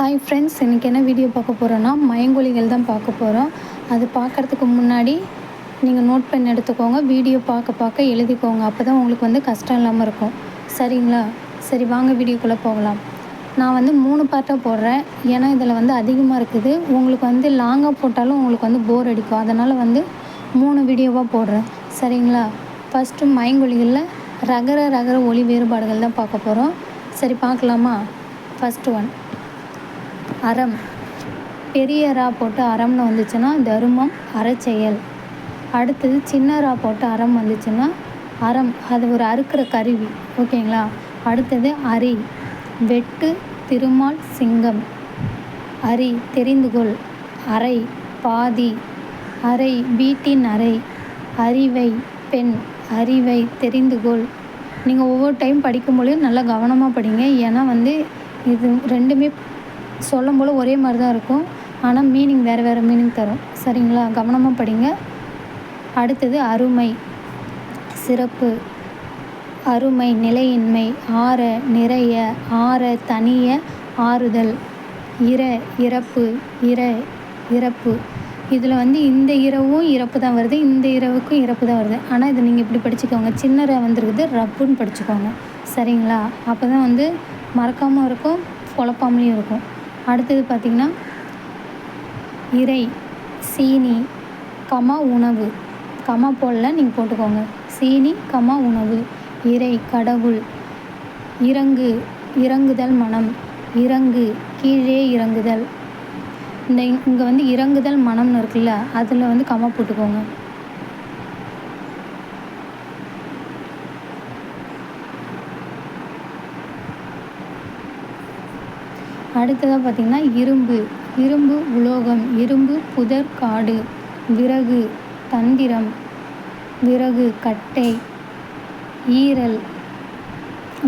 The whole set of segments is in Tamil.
ஹாய் ஃப்ரெண்ட்ஸ் இன்றைக்கி என்ன வீடியோ பார்க்க போகிறோன்னா மயங்கொலிகள் தான் பார்க்க போகிறோம் அது பார்க்குறதுக்கு முன்னாடி நீங்கள் நோட் பண்ணி எடுத்துக்கோங்க வீடியோ பார்க்க பார்க்க எழுதிக்கோங்க. அப்போ தான் உங்களுக்கு வந்து கஷ்டம் இல்லாமல் இருக்கும். சரிங்களா? சரி வாங்க வீடியோக்குள்ளே போகலாம். நான் வந்து மூணு பார்ட்டாக போடுறேன். ஏன்னா இதில் வந்து அதிகமாக இருக்குது. உங்களுக்கு வந்து லாங்காக போட்டாலும் உங்களுக்கு வந்து போர் அடிக்கும். அதனால் வந்து மூணு வீடியோவாக போடுறேன். சரிங்களா? ஃபஸ்ட்டு மயங்கொலிகளில் ரகர ரகர ஒளி வேறுபாடுகள் தான் பார்க்க போகிறோம் சரி பார்க்கலாமா? ஃபஸ்ட்டு ஒன் அறம். பெரிய ரா போட்டு அறம்னு வந்துச்சுன்னா தருமம் அறச்செயல். அடுத்தது சின்ன ரா போட்டு அறம் வந்துச்சுன்னா அறம். அது ஒரு அறுக்கிற கருவி ஓகேங்களா? அடுத்தது அரி. வெட்டு திருமால் சிங்கம். அரி தெரிந்துகொள். அறை பாதி. அறை வீட்டின் அறை. அறிவை பெண். அறிவை தெரிந்துகொள். நீங்கள் ஒவ்வொரு டைம் படிக்கும்போது நல்லா கவனமாக படிங்க. ஏன்னா வந்து இது ரெண்டுமே சொல்லும் போல் ஒரே மாதிரி தான் இருக்கும். ஆனால் மீனிங் வேறு வேறு மீனிங் தரும். சரிங்களா? கவனமாக படிங்க. அடுத்தது அருமை. சிறப்பு. அருமை நிலையின்மை ஆற நிறைய ஆற தனிய ஆறுதல். இர இறப்பு இர இறப்பு. இதில் வந்து இந்த இரவும் இறப்பு தான் வருது இந்த இரவுக்கும் இறப்பு தான் வருது. ஆனால் இதை நீங்கள் இப்படி படிச்சுக்கோங்க. சின்ன ர வந்துருக்குது ரப்புன்னு படிச்சுக்கோங்க. சரிங்களா? அப்போ தான் வந்து மறக்காமல் இருக்கும் குழப்பாமலையும் இருக்கும். அடுத்தது பார்த்திங்கன்னா இறை சீனி கமா உணவு. கமா போடல நீங்கள் போட்டுக்கோங்க. சீனி கமா உணவு. இறை கடவுள். இறங்கு இறங்குதல் மனம். இறங்கு கீழே இறங்குதல். இந்த இங்கே வந்து இறங்குதல் மனம்னு இருக்குல்ல அதில் வந்து கமா போட்டுக்கோங்க. அடுத்ததாக பார்த்திங்கன்னா இரும்பு இரும்பு உலோகம் இரும்பு புதர் காடு விறகு தந்திரம் விறகு கட்டை ஈரல்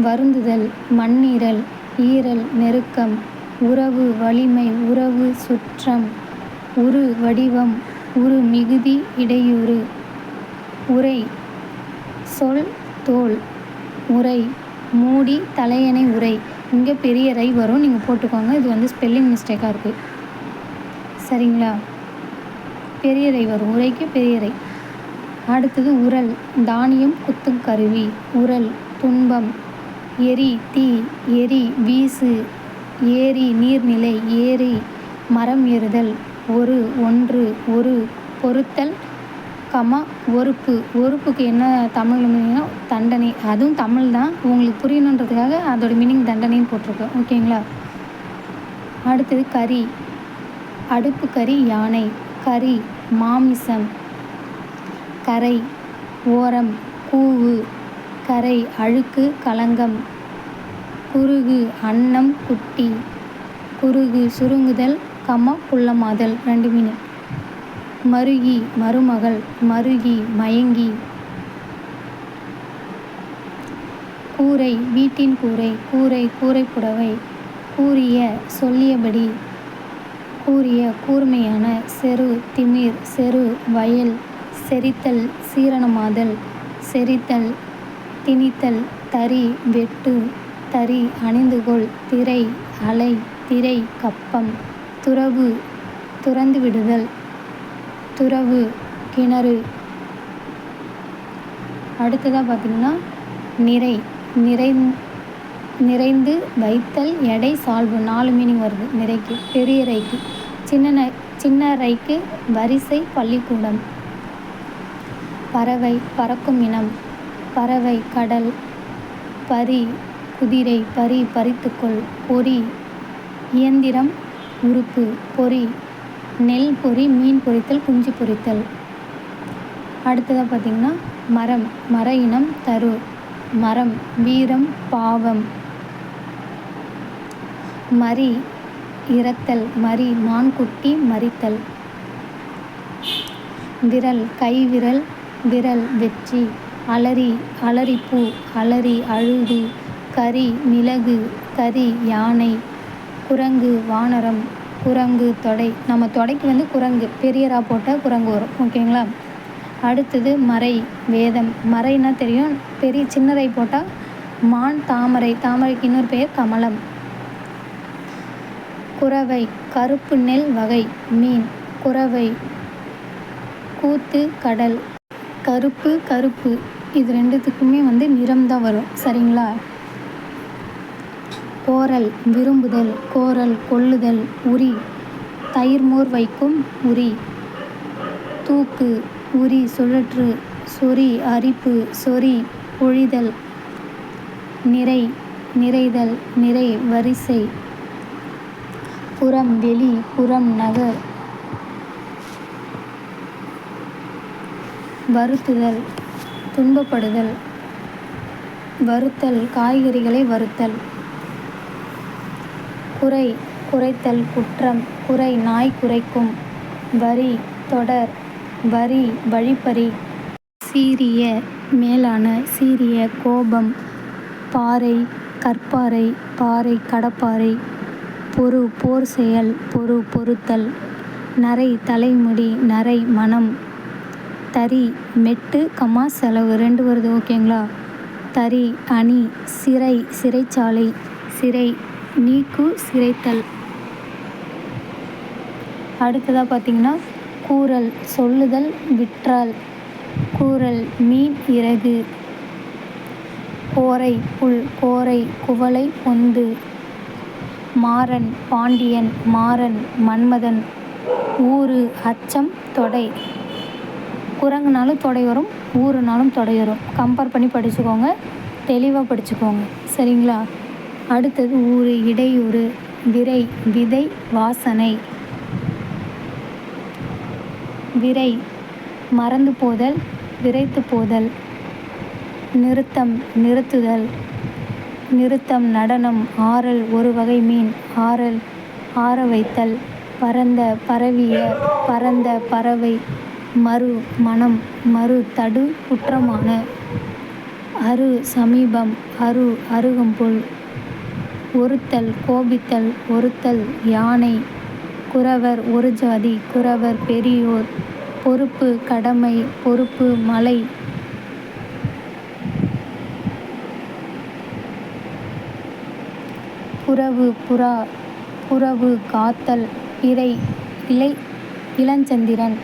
வருந்துதல் மண்ணீரல் ஈரல் நெருக்கம் உறவு வலிமை உறவு சுற்றம் உரு வடிவம் உரு மிகுதி இடையூறு உரை சொல் தோல் உரை மூடி தலையணை உரை. இங்கே பெரிய ரை வரும். நீங்கள் போட்டுக்கோங்க. இது வந்து ஸ்பெல்லிங் மிஸ்டேக்காக இருக்குது சரிங்களா? பெரிய ரை வரும். உரைக்கு பெரிய ரை. அடுத்தது உரல். தானியம் குத்தும் கருவி. உரல். துன்பம். எரி தீ. எரி வீசு. ஏரி நீர்நிலை. ஏரி. மரம் ஏறுதல். ஒரு ஒன்று. ஒரு. பொருத்தல். கமா ஒறுப்பு ஒறுப்புக்கு என்ன தமிழ் மீனிங்னா தண்டனை. அதுவும் தமிழ் தான். உங்களுக்கு புரியணுன்றதுக்காக அதோட மீனிங் தண்டனைன்னு போட்டிருக்கேன் ஓகேங்களா அடுத்தது கறி. அடுப்பு கறி யானை. கறி மாமிசம். கரை ஓரம் கூவு. கரை அழுக்கு களங்கம். குருகு அன்னம் குட்டி. குருகு சுருங்குதல் கம குள்ளமாதல் ரெண்டு மீனிங் மருகி மருமகள் மருகி மயங்கி. கூரை வீட்டின் கூரை கூரை கூரை புடவை கூறிய சொல்லியபடி கூறிய கூர்மையான செரு திமிர் செரு வயல் செரித்தல் சீரணமாதல் செரித்தல் திணித்தல் தறி வெட்டு தறி அணிந்துகொள் திரை அலை திரை கப்பம் துறவு துறந்துவிடுதல் துறவு கிணறு. அடுத்ததாக பார்த்திங்கன்னா நிறை. நிறை நிறைந்து வைத்தல் எடை சால்வு. நாலு மீனிங் வருது. நிறைக்கு பெரிய ரைக்கு சின்ன சின்ன ரைக்கு வரிசை பள்ளிக்கூடம். பறவை பறக்கும் இனம். பறவை கடல். பரி குதிரை. பரி பறித்துக்கொள். பொறி இயந்திரம் உறுப்பு. பொறி நெல் பொறி மீன் பொரித்தல் குஞ்சு பொரித்தல் அடுத்ததாக பார்த்திங்கன்னா மரம் மர இனம் தரு மரம் வீரம் பாவம். மரி இறத்தல் மரி மான்குட்டி மறித்தல் விரல் கைவிரல். விரல் விரல் வெற்றி. அலரி அலரிப்பூ அலரி அழுது. கரி மிளகு. கரி யானை. குரங்கு வானரம். குரங்கு தொடை. நம்ம தொடைக்கு வந்து குரங்கு பெரியரா போட்டால் குரங்கு வரும். ஓகேங்களா? அடுத்தது மறை வேதம். மறைன்னா தெரியும். பெரிய சின்னரை போட்டால் மான் தாமரை. தாமரைக்கு இன்னொரு பெயர் கமலம். குரவை கருப்பு நெல் வகை மீன். குரவை கூத்து கடல். கருப்பு கருப்பு. இது ரெண்டுத்துக்குமே வந்து நிறம் தான் வரும். சரிங்களா? கோரல் விரும்புதல் கோரல் கொள்ளுதல் உரி தயிர்மோர் வைக்கும் உரி தூக்கு உரி சுழற்று சொறி அரிப்பு சொறி பொழிதல் நிறை நிறைதல் நிறை வரிசை புறம் வெளி புறம் நகர் வருத்துதல் துன்பப்படுதல் வறுத்தல் காய்கறிகளை வறுத்தல் குறை குறைத்தல் குற்றம் குறை நாய் குறைக்கும் வரி தொடர் வரி வழிப்பறி சீரிய மேலான சீரிய கோபம் பாறை கற்பாறை பாறை கடப்பாறை பொறு போர் செயல் பொறு பொறுத்தல் நரை தலைமுடி நரை மனம் தறி மெட்டு கம்மா செலவு ரெண்டு வருது ஓகேங்களா? தறி அணி சிறை சிறைச்சாலை சிறை நீக்கு சிறைத்தல். அடுத்ததாக பார்த்தீங்கன்னா கூறல் சொல்லுதல் விற்றால். கூறல் மீன் இறகு. கோரை புல் கோரை குவளை பொந்து மாறன் பாண்டியன் மாறன் மன்மதன். ஊரு அச்சம் தொடை. குரங்குனாலும் தொடை வரும் ஊருனாலும் தொடை வரும். கம்பேர் பண்ணி படிச்சுக்கோங்க தெளிவாக படிச்சுக்கோங்க. சரிங்களா? அடுத்தது ஊரு இடையூறு விரை விதை வாசனை. விரை மறந்து போதல் விரைத்து போதல். நிறுத்தம் நிறுத்துதல். நிறுத்தம் நடனம் ஆறல் ஒரு வகை மீன் ஆறல் ஆற வைத்தல். பரந்த பரவிய பரந்த பறவை மறு மனம் மறு தடு குற்றமான. அரு சமீபம் அரு அருகம்புல் ஒருத்தல் கோபித்தல் ஒருத்தல் யானை குறவர் ஒரு ஜாதி குறவர் பெரியோர் பொறுப்பு கடமை பொறுப்பு மலை. புறவு புறா புறவு காத்தல் பிறை இலை இளஞ்சந்திரன்.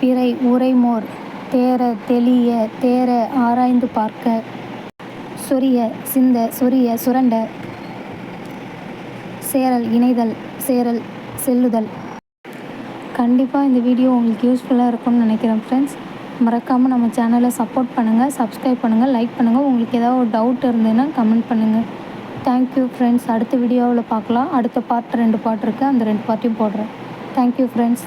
பிறை உரைமோர் தேர தெளிய தேர ஆராய்ந்து பார்க்க. சொரிய சிந்த சொரிய சுரண்ட சேரல் இணைதல் சேரல் செல்லுதல். கண்டிப்பாக இந்த வீடியோ உங்களுக்கு யூஸ்ஃபுல்லாக இருக்கும்னு நினைக்கிறேன் ஃப்ரெண்ட்ஸ் மறக்காமல் நம்ம சேனலை சப்போர்ட் பண்ணுங்கள் சப்ஸ்கிரைப் பண்ணுங்கள் லைக் பண்ணுங்கள் உங்களுக்கு ஏதாவது ஒரு டவுட் இருந்ததுன்னா கமெண்ட் பண்ணுங்கள் தேங்க்யூ ஃப்ரெண்ட்ஸ் அடுத்த வீடியோவில் பார்க்கலாம். அடுத்த பார்ட் ரெண்டு பார்ட் இருக்குது அந்த ரெண்டு பார்ட்டையும் போடுறேன். Thank you friends